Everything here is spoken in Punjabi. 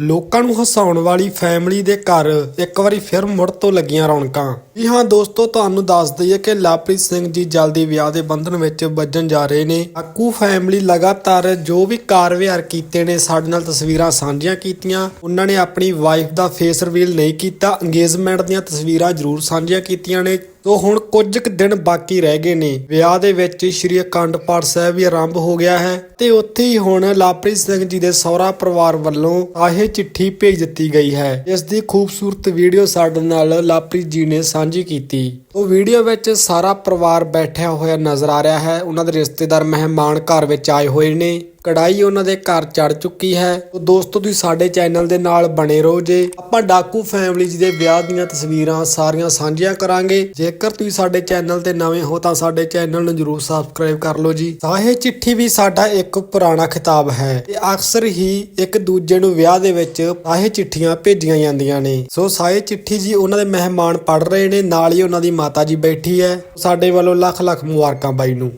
ਲੋਕਾਂ ਨੂੰ ਹਸਾਉਣ ਵਾਲੀ ਫੈਮਿਲੀ ਦੇ ਘਰ ਇੱਕ ਵਾਰੀ ਫਿਰ ਮੁੜ ਤੋਂ ਲੱਗੀਆਂ ਰੌਣਕਾਂ। ਜੀ ਹਾਂ ਦੋਸਤੋ, ਤੁਹਾਨੂੰ ਦੱਸ ਦਈਏ ਕਿ ਲਾਪ੍ਰੀਤ ਸਿੰਘ ਜੀ ਜਲਦੀ ਵਿਆਹ ਦੇ ਬੰਧਨ ਵਿੱਚ ਵੱਜਣ ਜਾ ਰਹੇ ਨੇ। ਆਕੂ ਫੈਮਿਲੀ ਲਗਾਤਾਰ ਜੋ ਵੀ ਕਾਰ ਵਿਹਾਰ ਕੀਤੇ ਨੇ, ਸਾਡੇ ਨਾਲ ਤਸਵੀਰਾਂ ਸਾਂਝੀਆਂ ਕੀਤੀਆਂ। ਉਹਨਾਂ ਨੇ ਆਪਣੀ ਵਾਈਫ ਦਾ ਫੇਸ ਰਿਵੀਲ ਨਹੀਂ ਕੀਤਾ। ਅੰਗੇਜਮੈਂਟ ਦੀਆਂ ਤਸਵੀਰਾਂ ਜ਼ਰੂਰ ਸਾਂਝੀਆਂ ਕੀਤੀਆਂ ਨੇ। ਤੋ ਹੁਣ ਕੁਝ ਕੁ ਦਿਨ ਬਾਕੀ ਰਹਿ ਗਏ ਨੇ। ਵਿਆਹ ਦੇ ਵਿੱਚ ਸ਼੍ਰੀ ਅਖੰਡ ਪਾਠ ਸਾਹਿਬ ਵੀ ਆਰੰਭ ਹੋ ਗਿਆ ਹੈ ਤੇ ਉੱਥੇ ਹੀ ਹੁਣ ਲਾਪ੍ਰੀਤ ਸਿੰਘ ਜੀ ਦੇ ਸਹੁਰਾ ਪਰਿਵਾਰ ਵੱਲੋਂ ਆਹੇ ਚਿੱਠੀ ਭੇਜ ਦਿੱਤੀ ਗਈ ਹੈ। ਇਸ ਦੀ ਖੂਬਸੂਰਤ ਵੀਡੀਓ ਸਾਡੇ ਨਾਲ ਲਾਪ੍ਰੀਤ ਜੀ ਨੇ ਸਾਂਝੀ ਕੀਤੀ। ਉਹ ਵੀਡੀਓ ਵਿੱਚ ਸਾਰਾ ਪਰਿਵਾਰ ਬੈਠਿਆ ਹੋਇਆ ਨਜ਼ਰ ਆ ਰਿਹਾ ਹੈ। ਉਹਨਾਂ ਦੇ ਰਿਸ਼ਤੇਦਾਰ, ਮਹਿਮਾਨ ਘਰ ਵਿੱਚ ਆਏ ਹੋਏ ਨੇ। ਕੜਾਈ ਉਹਨਾਂ ਦੇ ਘਰ ਚੜ ਚੁੱਕੀ ਹੈ। ਤੋ ਦੋਸਤੋ, ਤੁਸੀਂ ਸਾਡੇ ਚੈਨਲ ਦੇ ਨਾਲ ਬਣੇ ਰਹੋ ਜੇ। ਆਪਾਂ ਡਾਕੂ ਫੈਮਿਲੀ ਜੀ ਦੇ ਵਿਆਹ ਦੀਆਂ ਤਸਵੀਰਾਂ ਸਾਰੀਆਂ ਸਾਂਝੀਆਂ ਕਰਾਂਗੇ। ਜੇਕਰ ਤੁਸੀਂ ਸਾਡੇ ਚੈਨਲ ਤੇ ਨਵੇਂ ਹੋ, ਤਾਂ ਸਾਡੇ ਚੈਨਲ ਨੂੰ ਜਰੂਰ ਸਬਸਕ੍ਰਾਈਬ ਕਰ ਲਓ ਜੀ। ਸਾਹੇ ਚਿੱਠੀ ਵੀ ਸਾਡਾ ਇੱਕ ਪੁਰਾਣਾ ਖਿਤਾਬ ਹੈ। ਤੇ ਅਕਸਰ ਹੀ ਇੱਕ ਦੂਜੇ ਨੂੰ ਵਿਆਹ ਦੇ ਵਿੱਚ ਆਹੇ ਚਿੱਠੀਆਂ ਭੇਜੀਆਂ ਜਾਂਦੀਆਂ ਨੇ। ਸੋ ਸਾਹੇ ਚਿੱਠੀ ਜੀ ਉਹਨਾਂ ਦੇ ਮਹਿਮਾਨ ਪੜ ਰਹੇ ਨੇ। ਨਾਲ ਹੀ ਉਹਨਾਂ ਦੀ ਮਾਤਾ ਜੀ ਬੈਠੀ ਹੈ। ਸਾਡੇ ਵੱਲੋਂ ਲੱਖ ਲੱਖ ਮੁਬਾਰਕਾਂ ਬਾਈ ਨੂੰ।